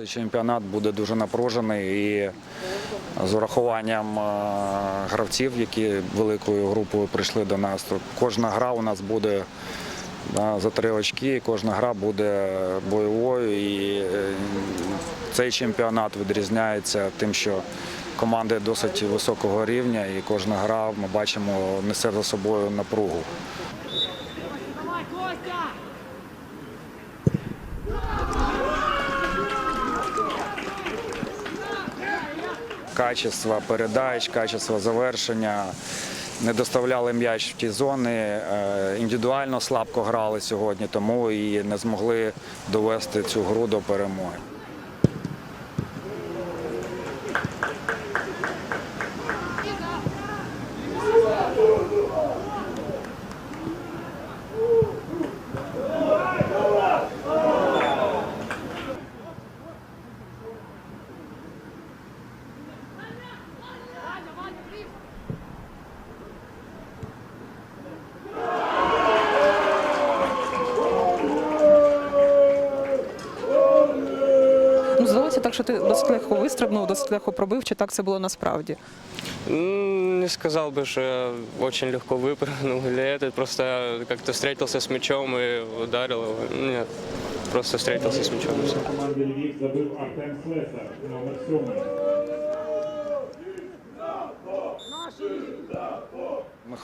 Цей чемпіонат буде дуже напружений і з урахуванням е, гравців, які великою групою прийшли до нас. Кожна гра у нас буде за три очки, кожна гра буде бойовою. І е, цей чемпіонат відрізняється тим, що команди досить високого рівня, і кожна гра ми бачимо несе за собою напругу. Качество передач, качество завершення. Не доставляли м'яч в ті зони, е, індивідуально слабко грали сьогодні, тому і не змогли довести цю гру до перемоги. Ну, здалося так, що ти досить легко вистрибнув, досить легко пробив, чи так це було насправді? М, Не сказал бы, что я очень легко выпрыгнул или это, просто как-то встретился с мячом и ударил его. Нет, просто встретился с мячом и все. команди Львів забив Артем Слесар, номер 7.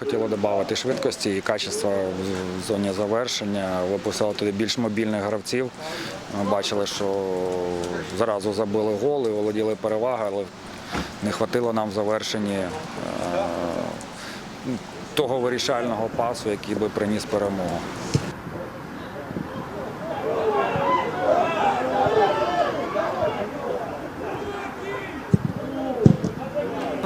Ми хотіли додати швидкості і качества в зоні завершення. Випустили туди більш мобільних гравців. Ми бачили, що зразу забили гол і володіли перевагою, але не вистачило нам в завершенні е, того вирішального пасу, який би приніс перемогу.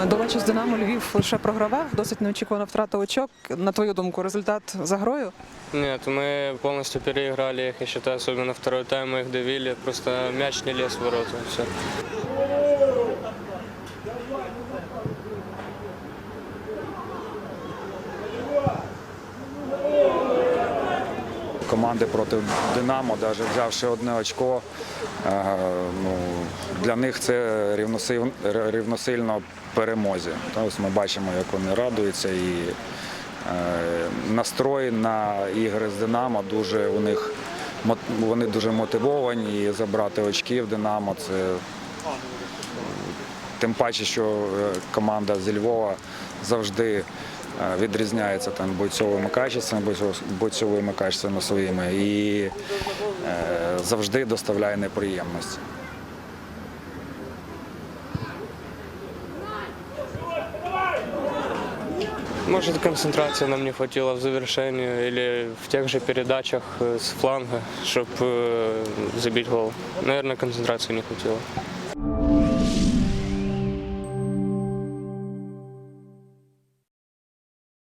До матчу з Динамо Львів лише програвав, досить неочікувана втрата очок. На твою думку, результат за грою? Ні, ми повністю переіграли їх, я вважаю, особливо на второй тайм їх давили, просто мяч не ліз в ворота, все. Команди проти Динамо, навіть взявши одне очко, е, ну, для них це рівносиль- рівносильно перемозі. Тобто ми бачимо, як вони радуються і е, настрой на ігри з Динамо дуже у них вони дуже мотивовані і забрати очки в Динамо. Це Тим паче, що е, команда зі Львова завжди відрізняється там бойцовими качествами, бойцовими качествами своїми і е, завжди доставляє неприємності. Может, концентрации нам не хватило в завершении или в тех же передачах э, с фланга, чтобы забить гол. Наверное, концентрации не хватило.